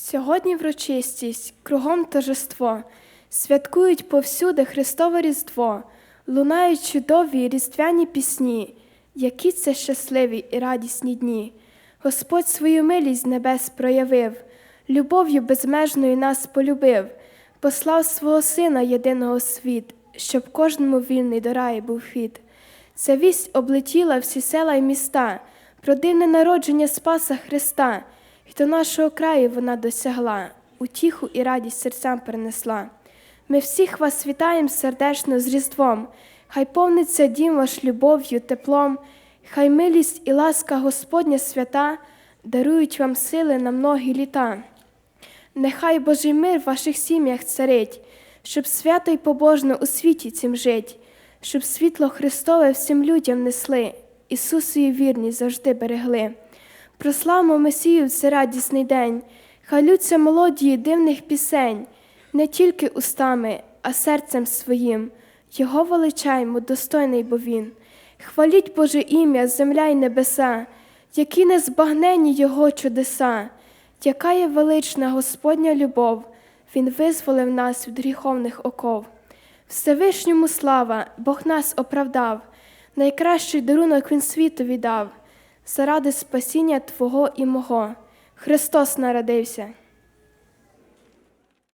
Сьогодні врочистість, кругом торжество, святкують повсюди Христове Різдво, лунають чудові різдвяні пісні, які це щасливі і радісні дні. Господь свою милість небес проявив, любов'ю безмежною нас полюбив, послав свого Сина єдиного світ, щоб кожному вільний до раю був хід. Ця вість облетіла всі села й міста, про дивне народження Спаса Христа, і до нашого краю вона досягла, утіху і радість серцям принесла. Ми всіх вас вітаємо сердечно з Різдвом, хай повниться дім ваш любов'ю, теплом, хай милість і ласка Господня свята дарують вам сили на многі літа. Нехай Божий мир в ваших сім'ях царить, щоб свято й побожно у світі цім жить, щоб світло Христове всім людям несли, Ісусові вірність завжди берегли. Прославмо Месію в цей радісний день, хай лються мелодії дивних пісень, не тільки устами, а серцем своїм. Його величаймо, достойний бо він. Хваліть Боже ім'я, земля й небеса, які незбагнені Його чудеса, яка є велична Господня любов, Він визволив нас від гріховних оков. Всевишньому слава, Бог нас оправдав, найкращий дарунок Він світові дав, заради спасіння Твого і мого. Христос народився.